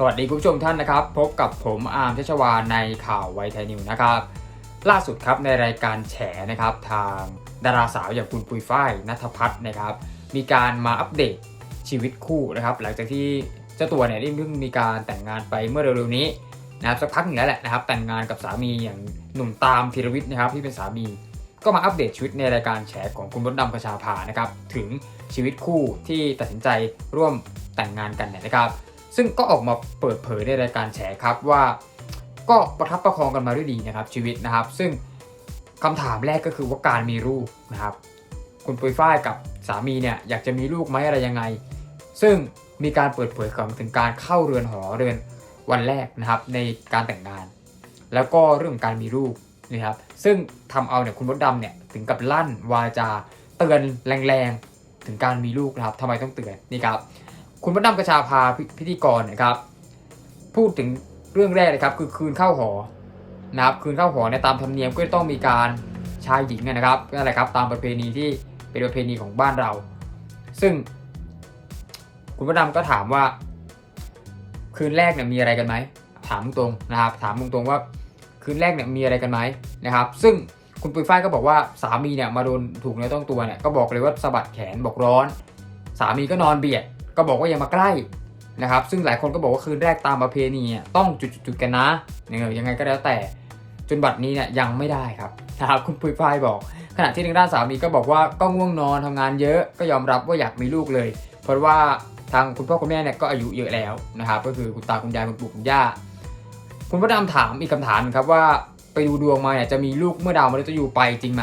สวัสดีคุณผู้ชมท่านนะครับ พบกับผมอาร์มชัชวานในข่าวไวไทยนิวนะครับ ล่าสุดครับในรายการแฉนะครับทางดาราสาวอย่างคุณปุยฝ้ายนัทพัฒน์นะครับ มีการมาอัปเดตชีวิตคู่นะครับ หลังจากที่เจ้าตัวเนี่ยได้เพิ่งมีการแต่งงานไปเมื่อเร็วๆนี้นะครับสักพักหนึ่งแล้วแหละนะครับ แต่งงานกับสามีอย่างหนุ่มตามธีรวิทย์นะครับที่เป็นสามี ก็มาอัปเดตชีวิตในรายการแฉของคุณมดดำกระชาภานะครับถึงชีวิตคู่ที่ตัดสินใจร่วมแต่งงานกันเนี่ยนะครับ ซึ่งก็ออกมาเปิดเผยในรายการแฉครับว่า ก็ประทับประคองกันมาด้วยดีนะครับชีวิตนะครับ ซึ่งคำถามแรกก็คือว่าการมีลูกนะครับ คุณปุยฝ้ายกับสามีเนี่ยอยากจะมีลูกไหมอะไรยังไง ซึ่งมีการเปิดเผยถึงการเข้าเรือนหอเรือนวันแรกนะครับในการแต่งงาน แล้วก็เรื่องการมีลูกนะครับซึ่งทำเอาเนี่ยคุณมดดำเนี่ยถึงกับลั่นวาจาเตือนแรงๆถึงการมีลูกนะครับทำไมต้องเตือนนี่ครับ คุณมดดำกระชาพาพิพิธีกรนะครับ พูดถึงเรื่องแรกเลยครับ คือคืนเข้าหอนะครับ คืนเข้าหอในตามธรรมเนียมก็ต้องมีการชายหญิงนะครับนั่นแหละครับตามประเพณีที่เป็นประเพณีของบ้านเรา ซึ่ง คุณมดดำก็ถามว่า คืนแรกเนี่ยมีอะไรกันไหมถามตรงนะครับ ถามตรงๆว่าคืนแรกเนี่ยมีอะไรกันไหมนะครับ ซึ่งคุณปุยฝ้ายก็บอกว่าสามีเนี่ยมาโดนถูกเนื้อต้องตัวเนี่ยก็บอกเลยว่าสะบัดแขนบอกร้อน สามีก็นอนเบียด ก็บอกว่าอย่ามาใกล้นะครับ ซึ่งหลายคนก็บอกว่าคืนแรกตามประเพณีต้องจุดๆกันนะเนี่ยยังไงก็แล้วแต่จนบัดนี้เนี่ยยังไม่ได้ครับนะครับคุณปุยฝ้ายบอก ขณะที่ทางด้านสามีก็บอกว่าก็ง่วงนอนทำงานเยอะก็ยอมรับว่าอยากมีลูกเลย เพราะว่าทางคุณพ่อคุณแม่เนี่ยก็อายุเยอะแล้วนะครับก็คือคุณตาคุณยายคุณปู่คุณย่า คุณพระดำถามอีกคำถามครับว่าไปดูดวงมาเนี่ยจะมีลูกเมื่อดาวมฤตยูไปจริงไหม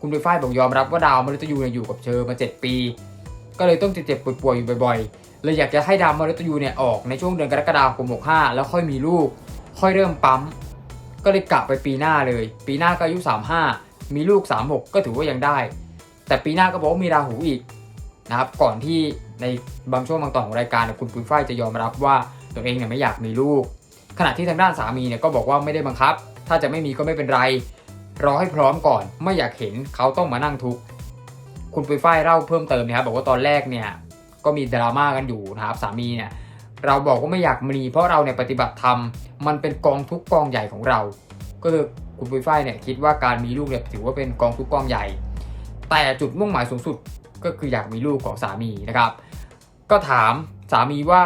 คุณปุยฝ้ายบอกยอมรับว่าดาวมฤตยูเนี่ยอยู่กับเธอมา 7 ปี ก็เลยต้องเจ็บๆป่วยๆอยู่บ่อยๆเลยอยากจะให้ดาวมฤตยูเนี่ยออกในช่วงเดือนกรกฎาคม65 แล้วค่อยมีลูก ค่อยเริ่มปั๊ม ก็เลยกะไปปีหน้าเลย ปีหน้าก็อายุ 35 มีลูก 36 ก็ถือว่ายังได้ แต่ปีหน้าก็บอกว่ามีราหูอีกนะครับก่อนที่ในบางช่วงบางตอนของรายการคุณปุ้ยฝ้ายจะยอมรับว่าตัวเองเนี่ยไม่อยากมีลูก ขณะที่ทางด้านสามีเนี่ยก็บอกว่าไม่ได้บังคับ ถ้าจะไม่มีก็ไม่เป็นไร รอให้พร้อมก่อน ไม่อยากเห็นเขาต้องมานั่งทุกข์ คุณปุ้ยฝ้ายเล่าเพิ่มเติมนะครับบอกว่าตอนแรกเนี่ยก็มีดราม่ากันอยู่นะครับสามีเนี่ยเราบอกว่าไม่อยากมีเพราะเราเนี่ยปฏิบัติธรรมมันเป็นกองทุกกองใหญ่ของเรา ก็คือคุณปุ้ยฝ้ายเนี่ยคิดว่าการมีลูกเนี่ยถือว่าเป็นกองทุกกองใหญ่ แต่จุดมุ่งหมายสูงสุดก็คืออยากมีลูกของสามีนะครับ ก็ถามสามีว่า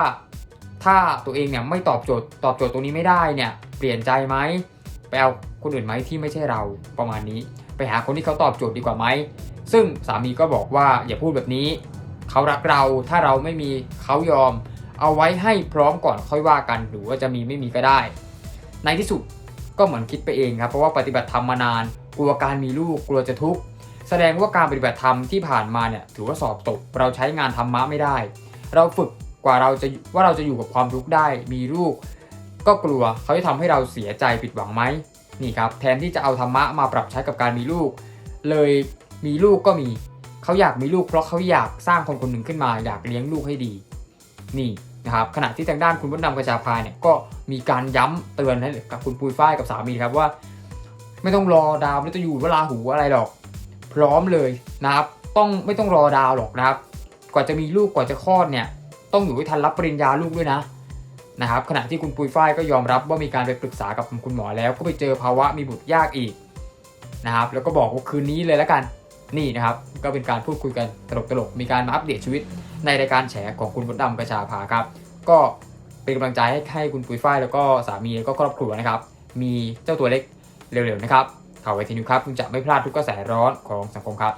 ถ้าตัวเองเนี่ยไม่ตอบโจทย์ตอบโจทย์ตรงนี้ไม่ได้เนี่ยเปลี่ยนใจไหมไปเอาคนอื่นไหมที่ไม่ใช่เราประมาณนี้ ไปหาคนที่เขาตอบโจทย์ดีกว่าไหม ซึ่งสามีก็บอกว่าอย่าพูดแบบนี้ เขารักเราถ้าเราไม่มีเขายอม เอาไว้ให้พร้อมก่อนค่อยว่ากันหรือว่าจะมีไม่มีก็ได้ ในที่สุดก็เหมือนคิดไปเองครับเพราะว่าปฏิบัติธรรมมานาน กลัวการมีลูกกลัวจะทุกข์แสดงว่าการปฏิบัติธรรมที่ผ่านมาเนี่ยถือว่าสอบตก เราใช้งานธรรมะไม่ได้ เราฝึกกว่าเราจะว่าเราจะอยู่กับความทุกข์ได้ มีลูก ก็กลัวเขาจะทำให้เราเสียใจผิดหวังไหมนี่ครับแทนที่จะเอาธรรมะมาปรับใช้กับการมีลูก เลย มีลูกก็มี เขาอยากมีลูกเพราะเขาอยากสร้างคนคนหนึ่งขึ้นมา อยากเลี้ยงลูกให้ดี นี่นะครับ ขณะที่ทางด้านคุณวัฒนำกระชาพาเนี่ยก็มีการย้ำเตือนให้กับคุณปุยฝ้ายกับสามีครับว่า ไม่ต้องรอดาวไม่ต้องอยู่เวลาหูอะไรหรอก พร้อมเลยนะครับ ต้องไม่ต้องรอดาวหรอกนะครับ กว่าจะมีลูกกว่าจะคลอดเนี่ย ต้องอยู่ให้ทันรับปริญญาลูกด้วยนะนะครับขณะที่คุณปุยฝ้ายก็ยอมรับว่ามีการไปปรึกษากับคุณหมอแล้วก็ไปเจอภาวะมีบุตรยากอีกนะครับแล้วก็บอกว่าคืนนี้เลยแล้วกัน นี่นะครับ ก็เป็นการพูดคุยกันตลกๆ มีการมาอัปเดตชีวิตในรายการแฉของคุณมดดำประชาภาครับ ก็เป็นกำลังใจให้ให้คุณปุ๋ยฝ้ายแล้วก็สามีแล้วก็ครอบครัวนะครับ มีเจ้าตัวเล็กเร็วๆนะครับข่าวไวทีนิวครับคุณจะไม่พลาดทุกกระแสร้อนของสังคมครับ